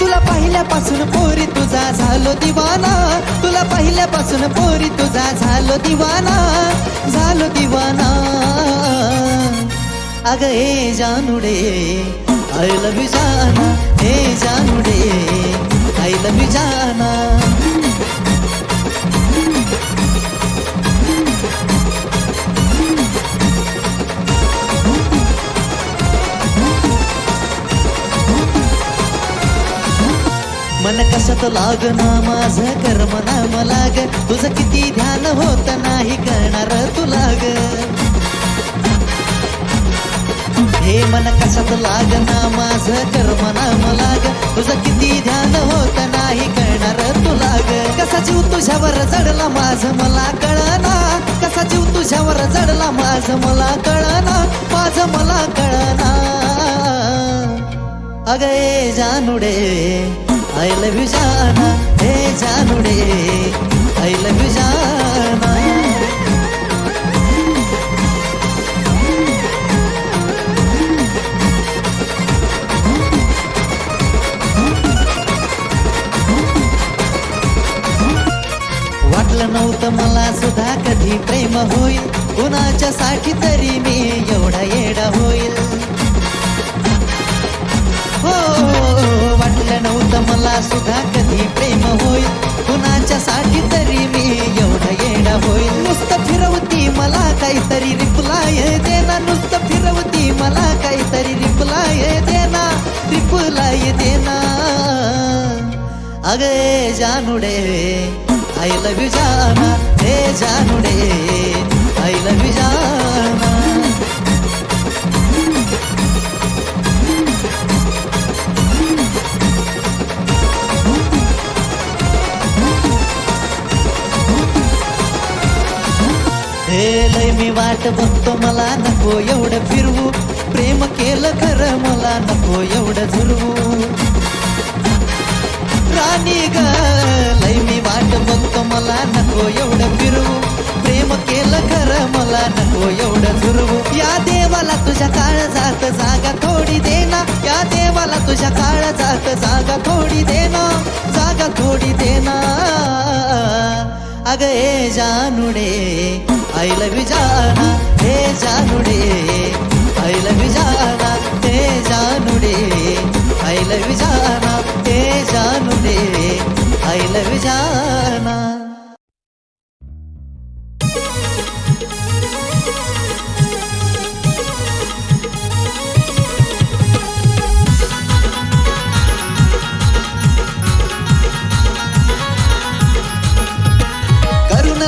तुला पोरी तुझा झालो दिवाना. तुला पाहिल्यापासून पोरी तुझा झालो दिवाना. झालो दिवाना. अग ए जानुडे आय लव्ह यू जाना. हे जानुडे आई लव यू जाना. मन कसत लाग ना माझ कर्म मला ग तुझं किती ध्यान होत नाही करणार तुला ग हे मन कशात लाग ना माझ? कर्मना मलाग तुझं किती ध्यान होत नाही कळणार तुला ग कसा जीव तुझ्यावर जडला माझ मला कळना. कसा जीव तुझ्यावर जडला माझ मला कळना. माझ मला कळना. अग ए जानूडे आय लव्ह यू जाना हे जानुडे आय लव्ह यू जाना वाटलं मला सुद्धा कधी प्रेम होईल. कुणाच्या साठी तरी मी एवढा येडा होईल. हो वाटलं नव्हतं मला सुद्धा कधी प्रेम होईल. कुणाच्या साठी तरी मी एवढा येडा होईल. नुसतं फिरवती मला काहीतरी रिप्लाय देना नुसतं फिरवती मला काहीतरी रिप्लाय देना रिप्लाय देना अगे जानूडे आय लव यू जाना हे जानूडे आय लव यू जाना हे लय मी वाट बघतो मला नको एवढं फिरवू प्रेम केलं खरं राणी ग. लय मी वाट बघतो मला नको एवढं फिरवू. प्रेम केलं खरं मला नको एवढं झुरवू या देवाला तुझ्या काळ जात जागा थोडी देना या देवाला तुझ्या काळ जात जागा थोडी देना जागा थोडी देना अग ए जानुडे आय लव जाना. हे जानुडे आय लव जाना. हे जानुडे. आय लव यू जाना हे जानूडे आय लव यू जाना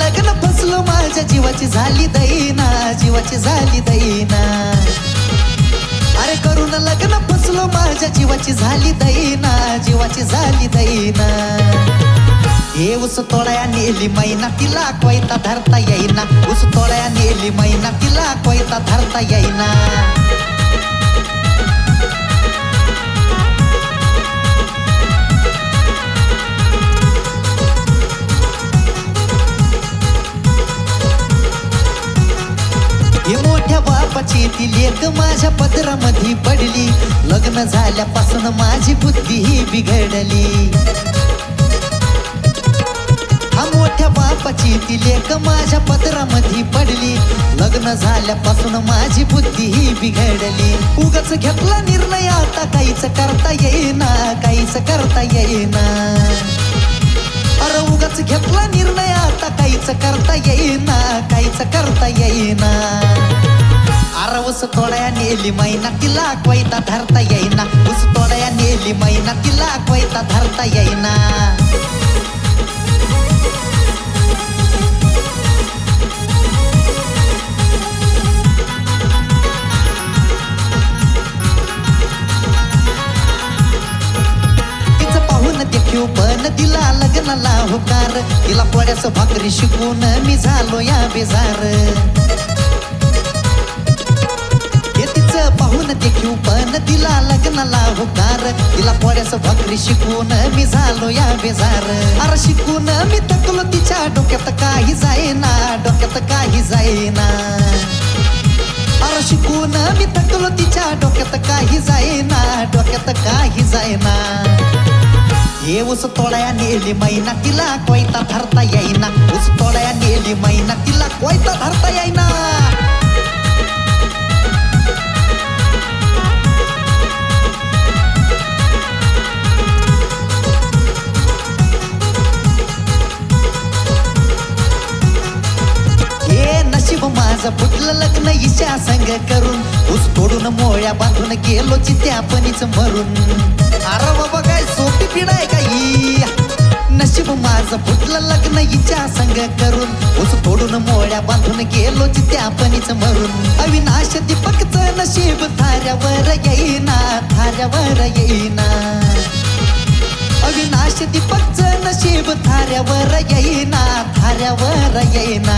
लग्न फसलो माझ्या जीवाची झाली दैना. जीवाची झाली दैना. अरे करून लग्न फसलो माझ्या जीवाची झाली दैना जीवाची झाली दैना हे उस तोळ्या नेली मैना तिला कोयता धरता येईना. उस तोळ्या नेली मैना तिला कोयता धरता येईना. मोठ्या ती लेक माझ्या पदरामध्ये पडली. लग्न झाल्यापासून माझी बुद्धी ही बिघडली. हा मोठ्या बापाची ती लेक माझ्या पदरामध्ये पडली. लग्न झाल्यापासून माझी बुद्धी ही बिघडली. उगच घेतला निर्णय आता काहीच करता येईना काहीच करता येईना. अरे उगाच घेतला निर्णय आता काहीच करता येईना काहीच करता येईना. अरे उस तोड्या नेली मैना तिला कोयता धरता येईना उस तोड्या नेली मैना तिला कोयता धरता येईना तिचं पाहून देखीव पण दिला लग्नाला होकार तिला पोळ्याच भाकरी शिकून मी झालो या बेजार. हे तिचं पण तिला लग्नाला होकार. तिला पोळ्यास भाकरी शिकून मी झालो या बेजार. अरे शिकून मी थकलो तिच्या डोक्यात काही जाईना डोक्यात काही जाईना अरे शिकून मी थकलो तिच्या डोक्यात काही जाईना डोक्यात काही जाईना ये ऊस तोडया नेली मैना तिला कोयता धरता येईना. ऊस तोडया नेली मैना तिला कोयता धरता येईना. माझं फुटलं लग्न इशा संग करून. ऊस तोडून मोळ्या बांधून गेलो चित्यापणीच मरून अरे बाबा काय सोपी पिढा आहे का ही? नशीब माझं फुटलं लग्न इच्छा संग करून. ऊस तोडून मोळ्या बांधून गेलो चित्यापणीच मरून अविनाश दीपकच नशीब थाऱ्यावर येईना थाऱ्यावर येईना. अविनाश दीपकच नशीब थाऱ्यावर येईना थाऱ्यावर येईना.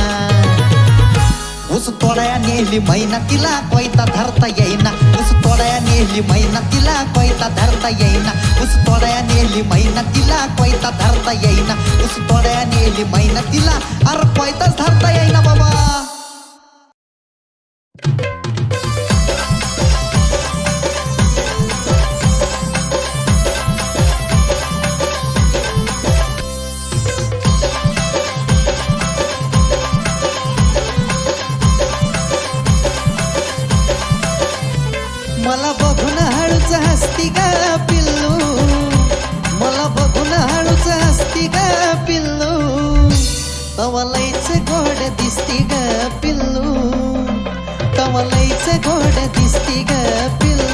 ऊस तोडाया नेली महिना तिला कोयता धरता येईना. ऊस तोडाया नेली महिना तिला कोयता धरता येईना. ऊस तोडाया नेली महिना तिला कोयता धरता येईना. ऊस तोडाया नेली महिना तिला अर कोयताच धरता येईना बाबा. हळूच हसती ग पिल्लू. मला बघून हळूच हसती ग पिल्लू. कवलाईच गोड दिसती ग पिल्लू. कवलाईच गोड दिसती ग पिल्लू.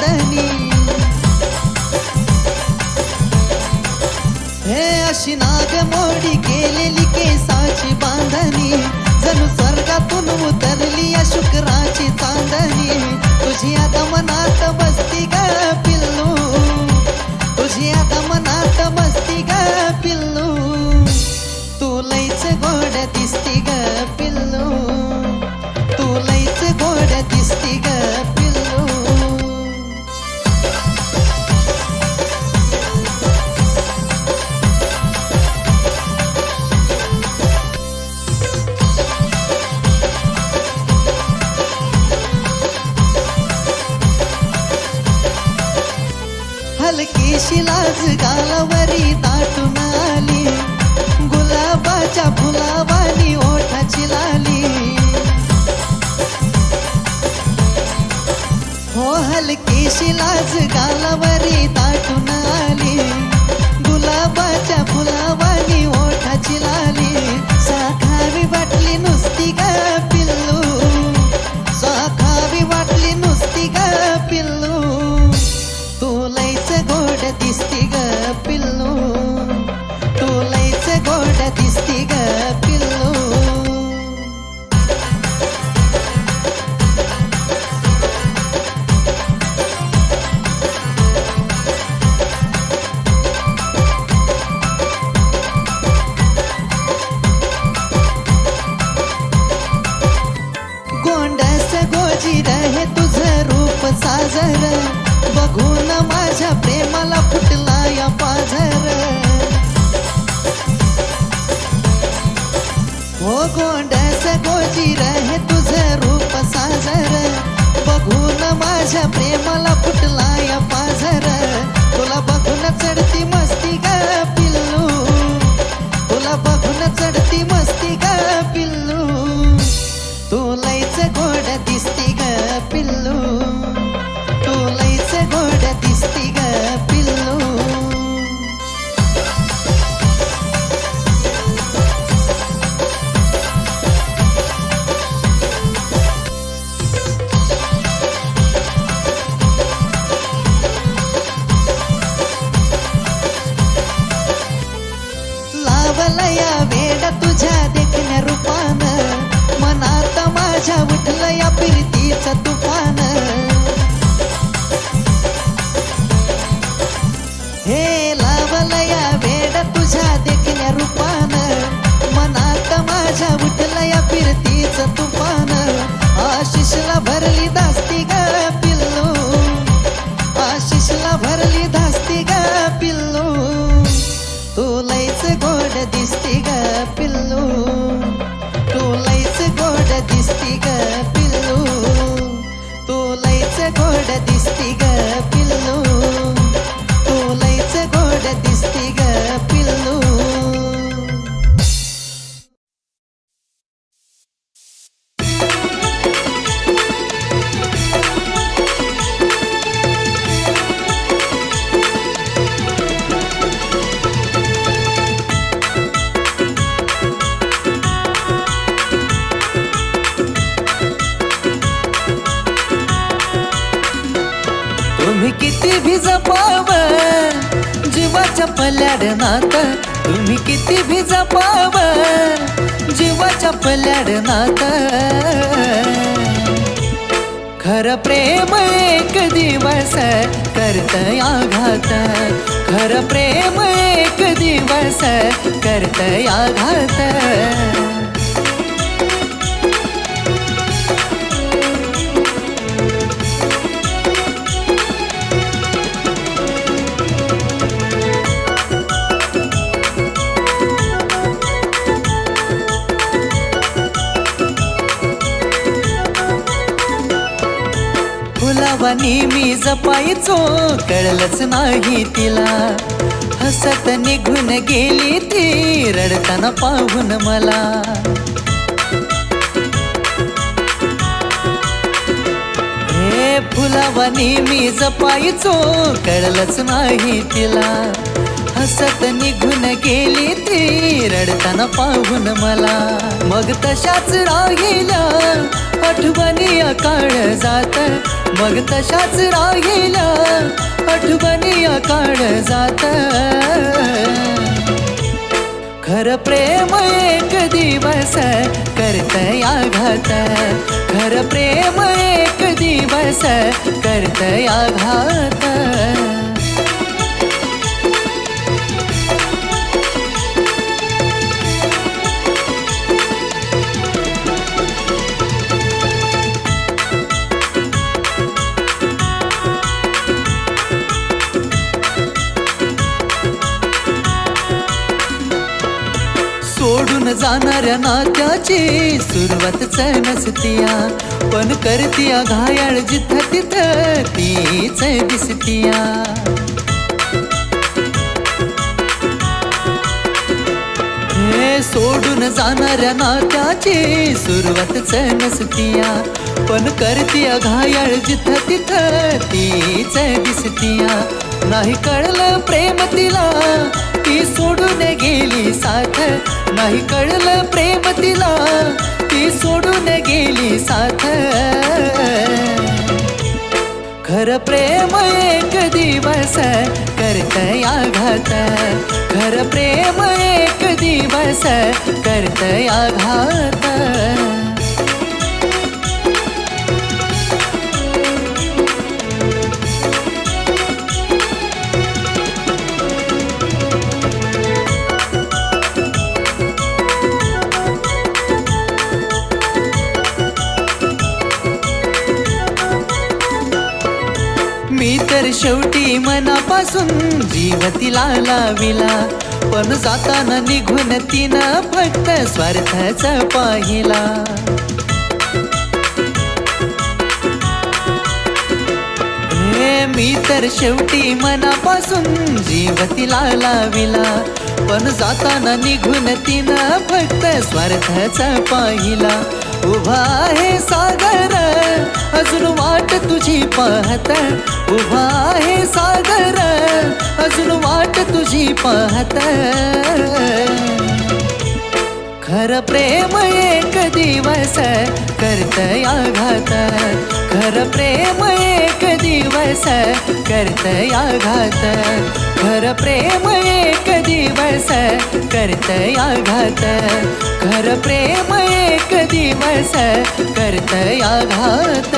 शुक्राची चांदणी हे अशी हलकीशी लाज गालावरी दाटून आली. गुलाबाच्या फुलावानी ओठाची लाली. हो हलकीशी लाज गालावरी दाटून आली. गुलाबाच्या फुलावानी पाझर. बघून माझ्या प्रेमाला फुटला या पाझर. हो गोंडस गोजी रहे तुझं रूप साजर. बघून माझ्या प्रेमाला फुटला या पाझर. तुला बघून चढती मस्ती ग. या वेड तुझ्या देखण्या रूपान. आता माझ्या उठल या फिरतीच तुफान. हे लावल या वेड तुझ्या देखण्या रूपान. आता माझ्या उठल या फिरतीच तुफान. आशिषला भरली दा पल्याड नात तुम्ही किती भी जपाव जीवाच्या पल्याड नात खर प्रेम एक दिवस करतय आघात खर प्रेम एक दिवस करतय आघात. फुलावानी मी जपायचो कळलंच नाही तिला. हसत निघून गेली ती रडताना पाहून मला. हे फुलावानी मी जपायचो कळलंच नाही तिला. हसत निघून गेली ती रडताना पाहून मला. मग तशाच राहिल्या आठवणी काळ जात. मग तशाच राहील आठवणी काळ जात. खर प्रेम एक दिवस करत आघात खर प्रेम एक दिवस करत आघात जाणाऱ्या नात्याची सुरुवातच नसतिया पण करतिया घायाळ जिथ तिथं तीच दिसतिया. सोडून जाणाऱ्या नात्याची सुरुवातच नसतिया पण करतिया घायाळ जिथ तिथं तीच दिसतिया. नाही कळलं प्रेम तिला ती सोडून गेली साथ. नाही कळलं प्रेम तिला ती सोडून गेली साथ. खर प्रेम एक दिवस करतय आघात. खर प्रेम एक दिवस करतय आघात. शेवटी मनापासून जीव तिला लाविला. पण जाताना निघून तिनं फक्त स्वार्थच पाहिला. मी तर शेवटी मनापासून जीव तिला लाविला. पण जाताना निघून तिनं फक्त स्वार्थच पाहिला. उभा आहे सागर अजून वाट तुझी पाहत उभा आहे सागर। अजून वाट तुझी पाहत। खर प्रेम एक दिवस करतय आघात। खर प्रेम एक दिवस करतय आघात। खर प्रेम एक दिवस करतय आघात. खर प्रेम एक एक दिवस करतया घात